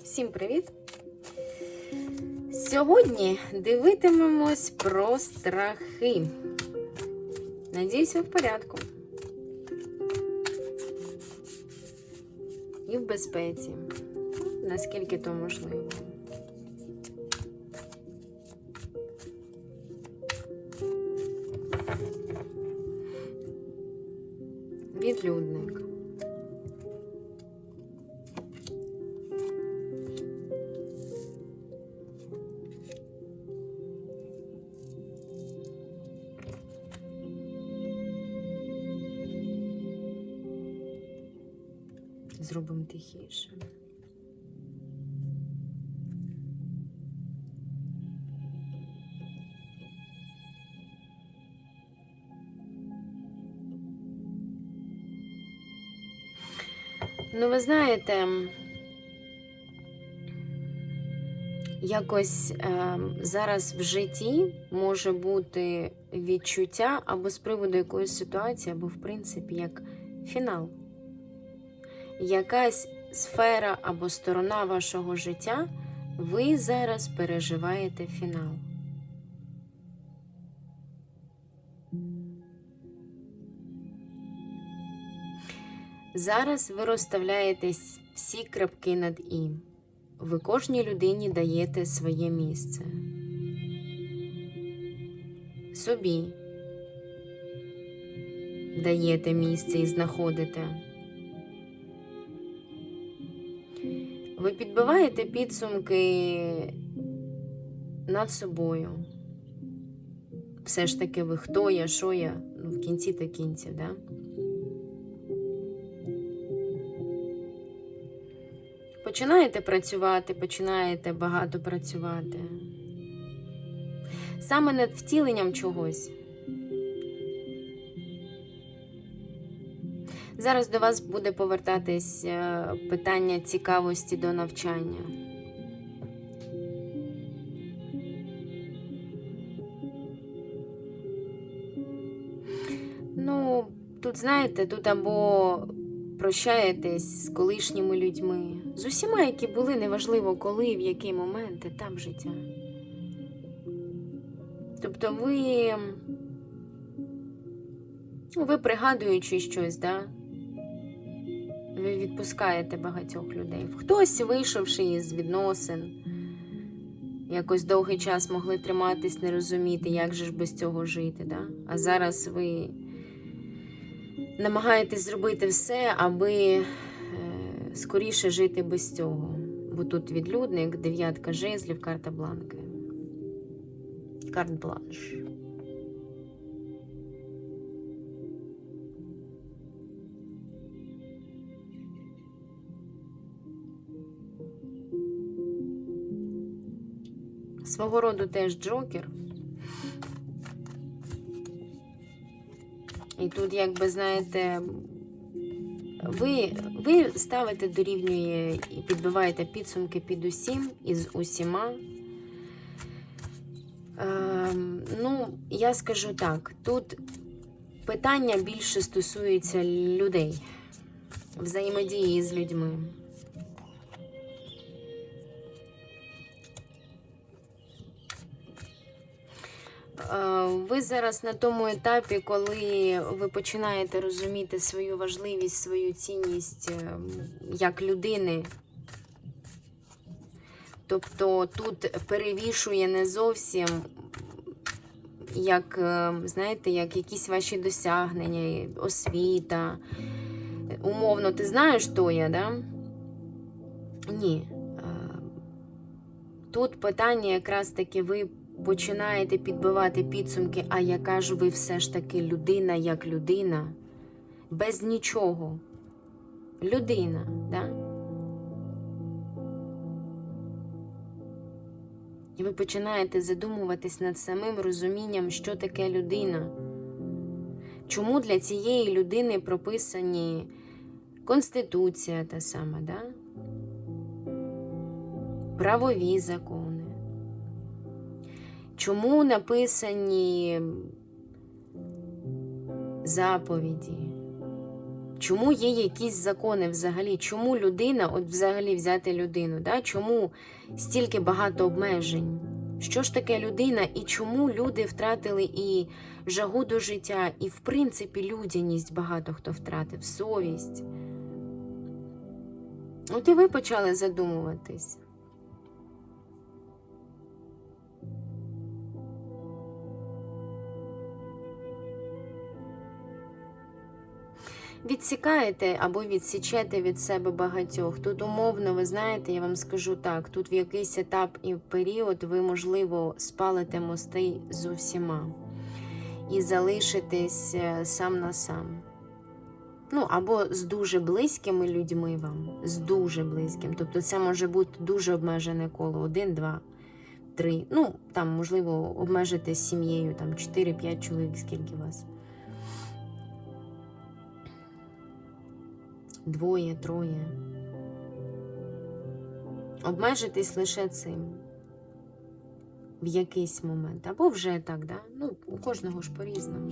Всім привіт! Сьогодні дивитимемось про страхи. Надіюсь, ви в порядку. І в безпеці. Наскільки то можливо. Зробимо тихіше. Ну, ви знаєте, якось е, зараз в житті може бути відчуття або з приводу якоїсь ситуації, або, в принципі, як фінал. Якась сфера або сторона вашого життя, ви зараз переживаєте фінал. Зараз ви розставляєте всі крапки над І. Ви кожній людині даєте своє місце. Собі даєте місце і знаходите. Ви підбиваєте підсумки над собою. Все ж таки, ви хто я, що я, ну, в кінці та кінців, да? Починаєте працювати, починаєте багато працювати. Саме над втіленням чогось. Зараз до вас буде повертатись е, питання цікавості до навчання. Ну, тут, знаєте, тут або прощаєтесь з колишніми людьми, з усіма, які були, неважливо коли, в який момент, етап життя. Тобто ви, ви пригадуючи щось, да? Ви відпускаєте багатьох людей. Хтось, вийшовши із відносин, якось довгий час могли триматись, не розуміти, як же ж без цього жити. Да? А зараз ви намагаєтесь зробити все, аби е, скоріше жити без цього. Бо тут відлюдник, дев'ятка жезлів, карта бланки. Карт бланш. Свого роду теж Джокер. І тут, якби знаєте, ви, ви ставите дорівнює і підбиваєте підсумки під усім і з усіма. Ем, ну, я скажу так: тут питання більше стосується людей, взаємодії з людьми. Ви зараз на тому етапі, коли ви починаєте розуміти свою важливість, свою цінність е, як людини. Тобто тут перевішує не зовсім як, е, знаєте, як якісь ваші досягнення, освіта. Умовно, ти знаєш, хто я, да? Ні. Е, Тут питання якраз таки ви починаєте підбивати підсумки, а яка ж ви все ж таки людина як людина, без нічого. Людина, да? І ви починаєте задумуватись над самим розумінням, що таке людина. Чому для цієї людини прописані Конституція та сама, да? правові закони? Чому написані заповіді? Чому є якісь закони взагалі? Чому людина, от взагалі взяти людину? Да? Чому стільки багато обмежень? Що ж таке людина і чому люди втратили і жагу до життя, і, в принципі, людяність багато хто втратив, совість? От і ви почали задумуватись. Відсікаєте або відсічете від себе багатьох. Тут умовно, ви знаєте, я вам скажу так: тут в якийсь етап і період ви, можливо, спалите мости з усіма і залишитесь е, сам на сам. Ну, або з дуже близькими людьми вам, з дуже близьким. Тобто це може бути дуже обмежене коло: один, два, три. Ну, там, можливо, обмежити сім'єю, там 4-5 чоловік, скільки вас. Двоє, троє. Обмежитись лише цим. В якийсь момент. Або вже так, да? Ну, у кожного ж по-різному.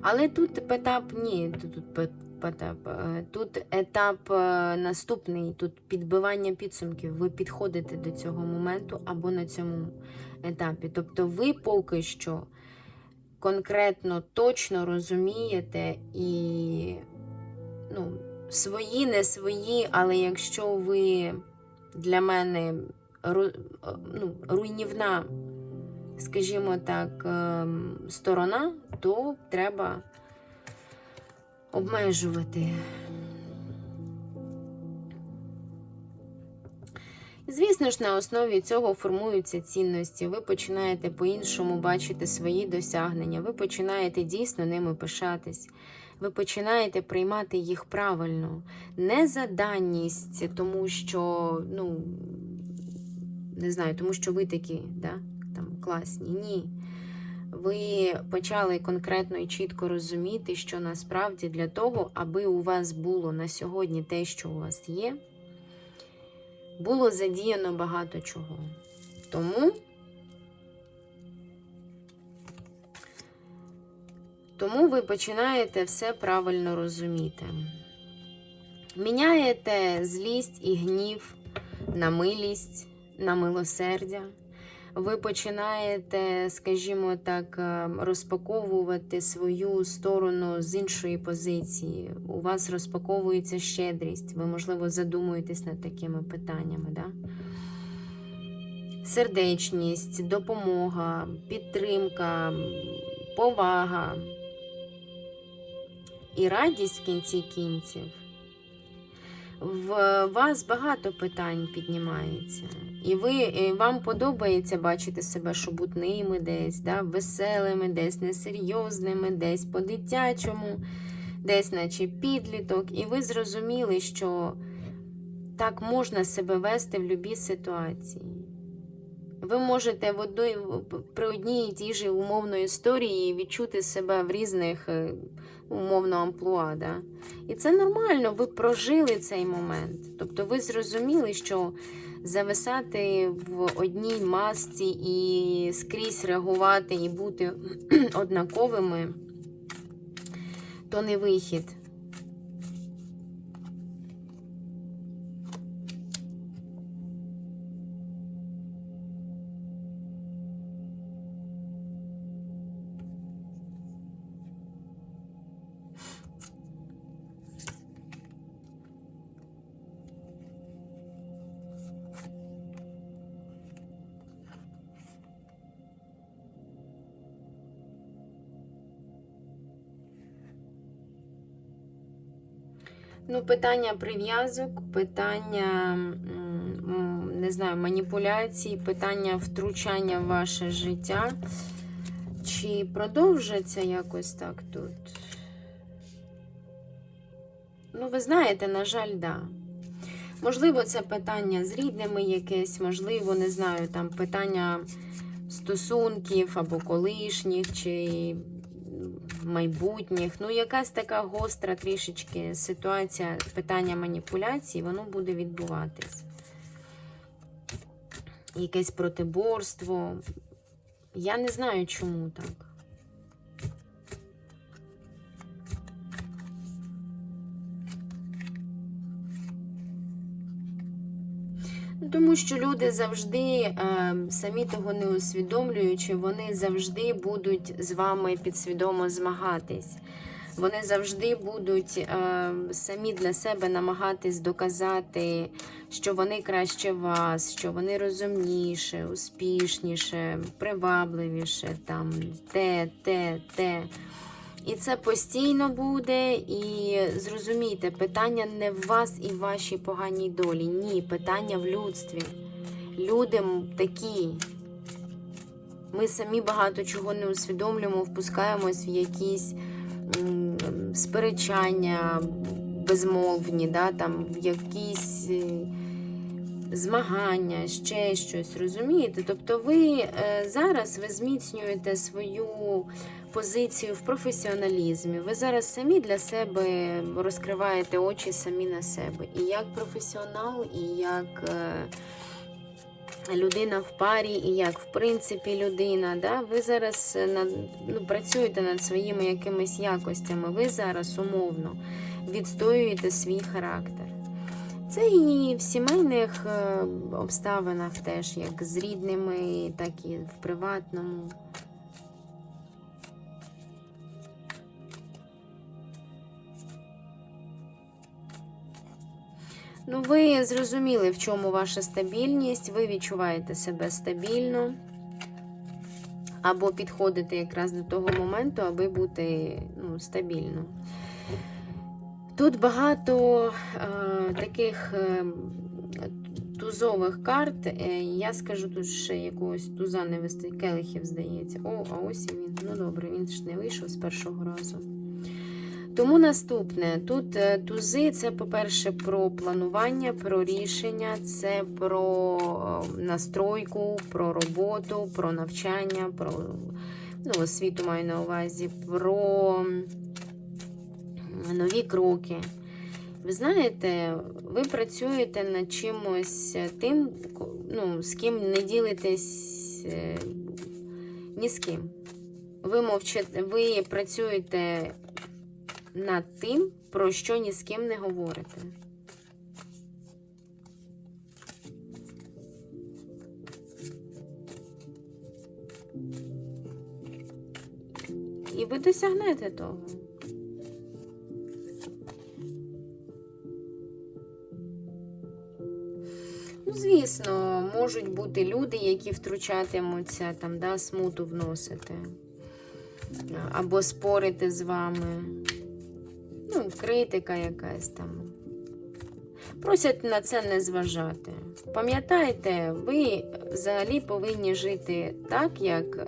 Але тут етап, ні, тут, етап, е, тут етап е, наступний, тут підбивання підсумків. Ви підходите до цього моменту або на цьому етапі. Тобто ви поки що конкретно точно розумієте і ну, свої, не свої, але якщо ви для мене ну, руйнівна, скажімо так, ем, сторона, то треба обмежувати. Звісно ж, на основі цього формуються цінності. Ви починаєте по-іншому бачити свої досягнення, ви починаєте дійсно ними пишатись. Ви починаєте приймати їх правильно, не за даність, тому що, ну, не знаю, тому що ви такі, да, там, класні. Ні. Ви почали конкретно і чітко розуміти, що насправді для того, аби у вас було на сьогодні те, що у вас є, було задіяно багато чого. Тому, тому ви починаєте все правильно розуміти. Міняєте злість і гнів на милість, на милосердя. Ви починаєте, скажімо так, е, розпаковувати свою сторону з іншої позиції. У вас розпаковується щедрість. Ви, можливо, задумуєтесь над такими питаннями. Да? Сердечність, допомога, підтримка, повага і радість в кінці кінців. В вас багато питань піднімається. І ви, і вам подобається бачити себе шобутними десь, да, веселими, десь несерйозними, десь по-дитячому, десь наче підліток. І ви зрозуміли, що так можна себе вести в будь-якій ситуації. Ви можете в одній, при одній і тій же умовної історії відчути себе в різних е, умовно амплуа. Да? І це нормально, ви прожили цей момент. Тобто ви зрозуміли, що зависати в одній масці і скрізь реагувати і бути однаковими то не вихід. Ну, питання прив'язок, питання не знаю, маніпуляцій, питання втручання в ваше життя. Чи продовжиться якось так тут? Ну, ви знаєте, на жаль, да. Можливо, це питання з рідними якесь, можливо, не знаю, там питання стосунків або колишніх, чи майбутніх. Ну, якась така гостра трішечки ситуація, питання маніпуляцій, воно буде відбуватись. Якесь протиборство. Я не знаю, чому так. Тому що люди завжди, е, самі того не усвідомлюючи, вони завжди будуть з вами підсвідомо змагатись. Вони завжди будуть е, самі для себе намагатись доказати, що вони краще вас, що вони розумніше, успішніше, привабливіше, там те, те, те. І це постійно буде. І зрозумійте, питання не в вас і в вашій поганій долі. Ні, питання в людстві. Люди такі. Ми самі багато чого не усвідомлюємо, впускаємось в якісь сперечання безмовні, да, там, в якісь е, змагання, ще щось, розумієте? Тобто ви е, зараз ви зміцнюєте свою позицію в професіоналізмі. Ви зараз самі для себе розкриваєте очі самі на себе. І як професіонал, і як е, людина в парі, і як в принципі людина. Да? Ви зараз над, ну, працюєте над своїми якимись якостями. Ви зараз умовно відстоюєте свій характер. Це і в сімейних е, обставинах теж, як з рідними, так і в приватному. Ну, ви зрозуміли, в чому ваша стабільність, ви відчуваєте себе стабільно, або підходите якраз до того моменту, аби бути ну, стабільно. Тут багато е, таких е, тузових карт. Е, я скажу, тут ще якогось туза не вистачить, келихів, здається. О, а ось і він. Ну добре, він ж не вийшов з першого разу. Тому наступне, тут е, тузи це, по-перше, про планування, про рішення, це про е, настройку, про роботу, про навчання, про ну, освіту маю на увазі, про кроки. Ви знаєте, ви працюєте над чимось тим, ну, з ким не ділитесь е, ні з ким. Ви мовчите, ви працюєте над тим, про що ні з ким не говорите. І ви досягнете того. Ну, звісно, можуть бути люди, які втручатимуться, там, да, смуту вносити. Або спорити з вами. Ну, критика якась там. Просять на це не зважати. Пам'ятайте, ви взагалі повинні жити так, як е,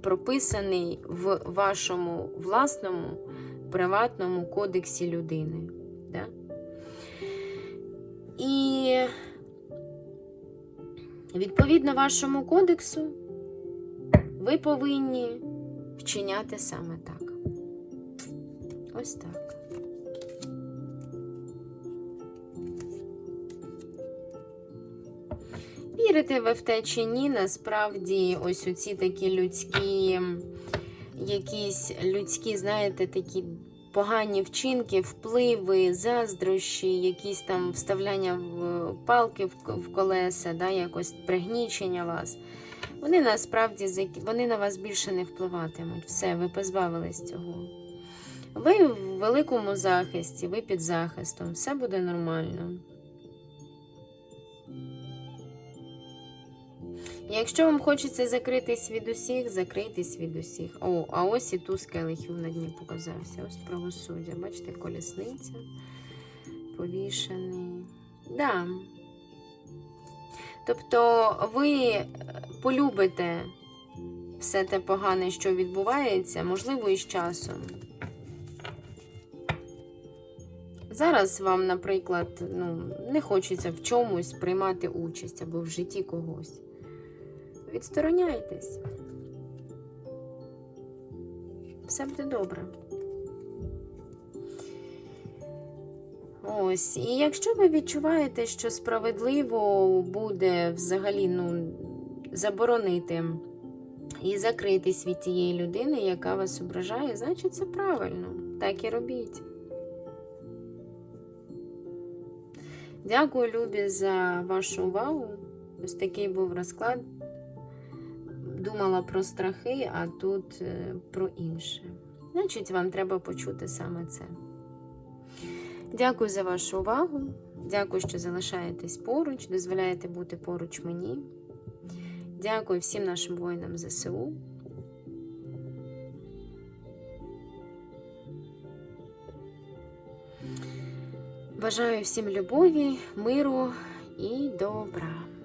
прописаний в вашому власному приватному кодексі людини. Да? І відповідно вашому кодексу ви повинні вчиняти саме так. Ось так. Вірите ви в те чи ні, насправді, ось оці такі людські, якісь людські, знаєте, такі погані вчинки, впливи, заздрощі, якісь там вставляння в палки в колеса, да, якось пригнічення вас. Вони насправді вони на вас більше не впливатимуть. Все, ви позбавились цього. Ви в великому захисті, ви під захистом, все буде нормально. Якщо вам хочеться закритись від усіх, закрийтесь від усіх. О, а ось і туз келихів на дні показався. Ось правосуддя. Бачите, колісниця повішений. Да. Тобто ви е, полюбите все те погане, що відбувається, можливо, і з часом. Зараз вам, наприклад, ну, не хочеться в чомусь приймати участь або в житті когось. Відстороняйтесь. Все буде добре. Ось, і якщо ви відчуваєте, що справедливо буде взагалі ну, заборонити і закритись від тієї людини, яка вас ображає, значить це правильно. Так і робіть. Дякую, Любі, за вашу увагу. Ось такий був розклад. Думала про страхи, а тут е, про інше. Значить, вам треба почути саме це. Дякую за вашу увагу. Дякую, що залишаєтесь поруч, дозволяєте бути поруч мені. Дякую всім нашим воїнам ЗСУ. Бажаю всім любові, миру і добра.